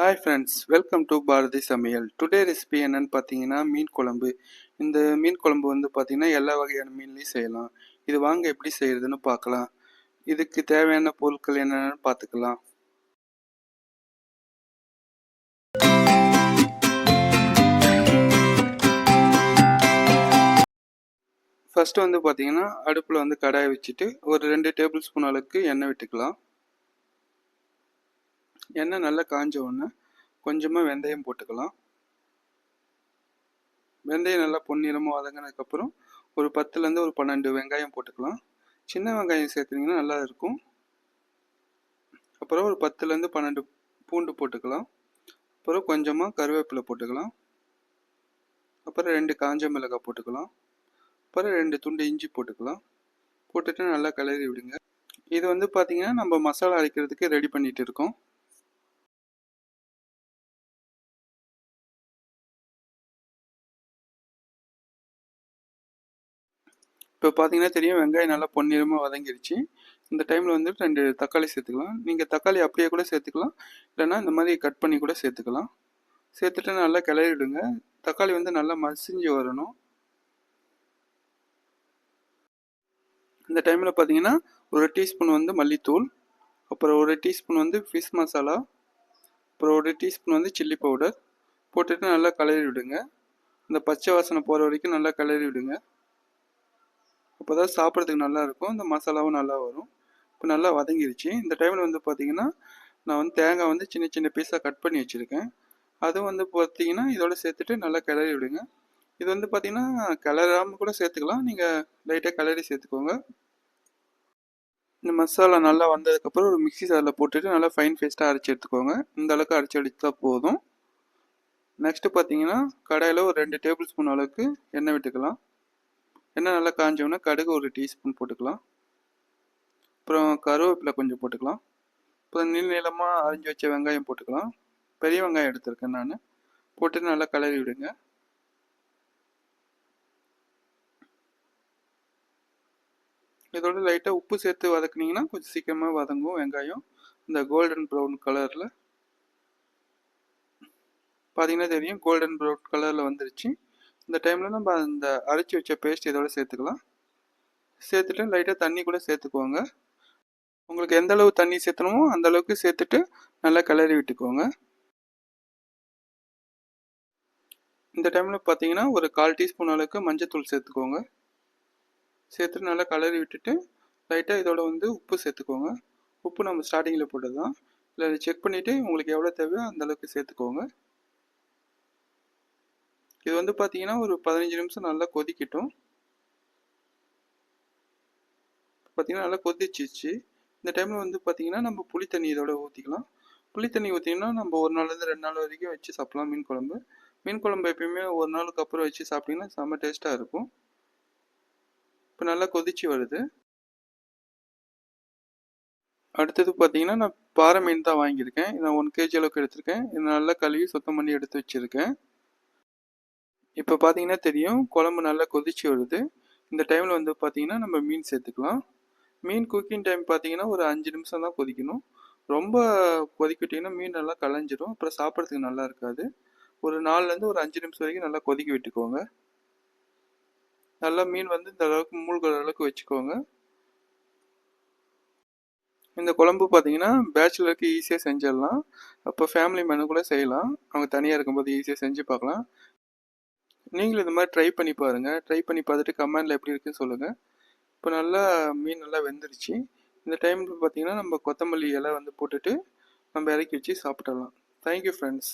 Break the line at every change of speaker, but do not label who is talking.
Hi friends welcome to Bharathi சமையல் today recipe என்னன்னு பார்த்தீங்கன்னா மீன் குழம்பு. இந்த மீன் குழம்பு வந்து பார்த்தீங்கன்னா எல்லா வகையான மீன்லையும் செய்யலாம். இது வாங்க எப்படி செய்யறதுன்னு பார்க்கலாம். இதுக்கு தேவையான பொருட்கள் என்னென்னு பார்த்துக்கலாம். ஃபஸ்ட்டு வந்து பார்த்தீங்கன்னா அடுப்பில் வந்து கடாயை வச்சுட்டு ஒரு ரெண்டு டேபிள் ஸ்பூன் அளவுக்கு எண்ணெய் விட்டுக்கலாம். எண்ணெய் நல்லா காஞ்ச உடனே கொஞ்சமாக வெந்தயம் போட்டுக்கலாம். வெந்தயம் நல்லா பொன்னிறமாக வதங்கினதுக்கப்புறம் ஒரு பத்துலேருந்து ஒரு பன்னெண்டு வெங்காயம் போட்டுக்கலாம். சின்ன வெங்காயம் சேர்த்துனீங்கன்னா நல்லா இருக்கும். அப்புறம் ஒரு பத்துலேருந்து பன்னெண்டு பூண்டு போட்டுக்கலாம். அப்புறம் கொஞ்சமாக கருவேப்பிலை போட்டுக்கலாம். அப்புறம் ரெண்டு காஞ்ச மிளகாய் போட்டுக்கலாம். அப்புறம் ரெண்டு துண்டு இஞ்சி போட்டுக்கலாம். போட்டுட்டு நல்லா கிளறி விடுங்க. இது வந்து பார்த்தீங்கன்னா நம்ம மசாலா அரைக்கிறதுக்கு ரெடி பண்ணிட்டு இருக்கோம். இப்போ பார்த்தீங்கன்னா தெரியும் வெங்காயம் நல்லா பொன்னிறமாக வதங்கிருச்சு. இந்த டைமில் வந்துட்டு ரெண்டு தக்காளி சேர்த்துக்கலாம். நீங்கள் தக்காளி அப்படியே கூட சேர்த்துக்கலாம். இல்லைன்னா இந்த மாதிரி கட் பண்ணி கூட சேர்த்துக்கலாம். சேர்த்துட்டு நல்லா கிளறிடுங்க. தக்காளி வந்து நல்லா மசிஞ்சு வரணும். இந்த டைமில் பார்த்தீங்கன்னா ஒரு டீஸ்பூன் வந்து மல்லித்தூள் அப்புறம் ஒரு டீஸ்பூன் வந்து ஃபிஷ் மசாலா அப்புறம் ஒரு டீஸ்பூன் வந்து சில்லி பவுடர் போட்டுட்டு நல்லா கிளறி விடுங்க இந்த பச்சை வாசனை போகிற வரைக்கும் நல்லா கிளறி விடுங்க அப்போ தான் சாப்பிட்றதுக்கு நல்லா இருக்கும். இந்த மசாலாவும் நல்லா வரும். இப்போ நல்லா வதங்கிருச்சு. இந்த டைமில் வந்து பார்த்தீங்கன்னா நான் வந்து தேங்காய் வந்து சின்ன சின்ன பீஸாக கட் பண்ணி வச்சுருக்கேன். அதுவும் வந்து பார்த்தீங்கன்னா இதோட சேர்த்துட்டு நல்லா கிளறி விடுங்க. இது வந்து பார்த்தீங்கன்னா கிளறாமல் கூட சேர்த்துக்கலாம். நீங்கள் லைட்டாக கிளறி சேர்த்துக்கோங்க. இந்த மசாலா நல்லா வந்ததுக்கப்புறம் ஒரு மிக்சி சாரில் போட்டுட்டு நல்லா ஃபைன் பேஸ்ட்டாக அரைச்சி எடுத்துக்கோங்க. இந்த அளவுக்கு அரைச்சி அடித்தா போதும். நெக்ஸ்ட்டு பார்த்தீங்கன்னா கடாயில் ஒரு ரெண்டு டேபிள் ஸ்பூன் அளவுக்கு எண்ணெய் விட்டுக்கலாம். எண்ணெய் நல்லா காஞ்சோன்னா கடுகு ஒரு டீஸ்பூன் போட்டுக்கலாம். அப்புறம் கருவேப்பிலை கொஞ்சம் போட்டுக்கலாம். அப்புறம் நீள் நீளமாக அரிஞ்சு வச்ச வெங்காயம் போட்டுக்கலாம். பெரிய வெங்காயம் எடுத்திருக்கேன் நான். போட்டு நல்லா கலரி விடுங்க. இதோட லைட்டாக உப்பு சேர்த்து வதக்குனீங்கன்னா கொஞ்சம் சீக்கிரமாக வதங்கும் வெங்காயம். இந்த கோல்டன் ப்ரௌன் கலரில். பார்த்தீங்கன்னா தெரியும் கோல்டன் ப்ரௌன் கலரில் வந்துருச்சு. இந்த டைமில் நம்ம அந்த அரைச்சி வச்ச பேஸ்ட் இதோட சேர்த்துக்கலாம். சேர்த்துட்டு லைட்டாக தண்ணி கூட சேர்த்துக்கோங்க. உங்களுக்கு எந்த அளவு தண்ணி சேர்த்தணுமோ அந்த அளவுக்கு சேர்த்துட்டு நல்லா கிளறி விட்டுக்கோங்க. இந்த டைமில் பார்த்தீங்கன்னா ஒரு கால் டீஸ்பூன் அளவுக்கு மஞ்சத்தூள் சேர்த்துக்கோங்க. சேர்த்துட்டு நல்லா கலரி விட்டுட்டு லைட்டாக இதோட வந்து உப்பு சேர்த்துக்கோங்க. உப்பு நம்ம ஸ்டார்டிங்கில் போட்டது தான் இல்லை செக் பண்ணிவிட்டு உங்களுக்கு எவ்வளோ தேவையோ அந்தளவுக்கு சேர்த்துக்கோங்க. இது வந்து பார்த்தீங்கன்னா ஒரு பதினஞ்சு நிமிஷம் நல்லா கொதிக்கட்டும். பார்த்தீங்கன்னா நல்லா கொதிச்சிச்சு இந்த டைமில் வந்து பார்த்தீங்கன்னா நம்ம புளி தண்ணி இதோட ஊற்றிக்கலாம் புளி தண்ணி ஊற்றிங்கன்னா நம்ம ஒரு நாள்லேருந்து ரெண்டு நாள் வரைக்கும் வச்சு சாப்பிட்லாம் மீன் குழம்பு. மீன் குழம்பு எப்பயுமே ஒரு நாளுக்கு அப்புறம் வச்சு சாப்பிட்டிங்கன்னா செம்ம டேஸ்ட்டாக இருக்கும். இப்போ நல்லா கொதிச்சு வருது. அடுத்தது பார்த்தீங்கன்னா நான் பாறை மீன் தான் வாங்கியிருக்கேன். நான் ஒன் கேஜி அளவுக்கு எடுத்திருக்கேன். இதை நல்லா கழுவி சுத்தம் பண்ணி எடுத்து வச்சுருக்கேன். இப்போ பார்த்தீங்கன்னா தெரியும் குழம்பு நல்லா கொதிச்சு வருது. இந்த டைமில் வந்து பார்த்தீங்கன்னா நம்ம மீன் சேர்த்துக்கலாம். மீன் குக்கிங் டைம் பார்த்தீங்கன்னா ஒரு அஞ்சு நிமிஷம் தான் கொதிக்கணும். ரொம்ப கொதிக்கிட்டிங்கன்னா மீன் நல்லா கலைஞ்சிரும் அப்புறம் சாப்பிட்றதுக்கு நல்லா இருக்காது. ஒரு நாலுலேருந்து ஒரு அஞ்சு நிமிஷம் வரைக்கும் நல்லா கொதிக்க விட்டுக்கோங்க. நல்லா மீன் வந்து இந்த அளவுக்கு மூழ்கிற அளவுக்கு வச்சுக்கோங்க. இந்த குழம்பு பார்த்தீங்கன்னா பேச்சுலருக்கு ஈஸியாக செஞ்சிடலாம். அப்போ ஃபேமிலி மேனு கூட செய்யலாம். அவங்க தனியாக இருக்கும்போது ஈஸியாக செஞ்சு பார்க்கலாம். நீங்களும் இந்த மாதிரி ட்ரை பண்ணி பாருங்கள் ட்ரை பண்ணி பார்த்துட்டு கமெண்டில் எப்படி இருக்குன்னு சொல்லுங்கள் இப்போ நல்லா மீன் நல்லா வெந்துருச்சு. இந்த டைமில் பார்த்தீங்கன்னா நம்ம கொத்தமல்லி இலை வந்து போட்டுட்டு நம்ம இறக்கி வச்சு சாப்பிடலாம் தேங்க்யூ ஃப்ரெண்ட்ஸ்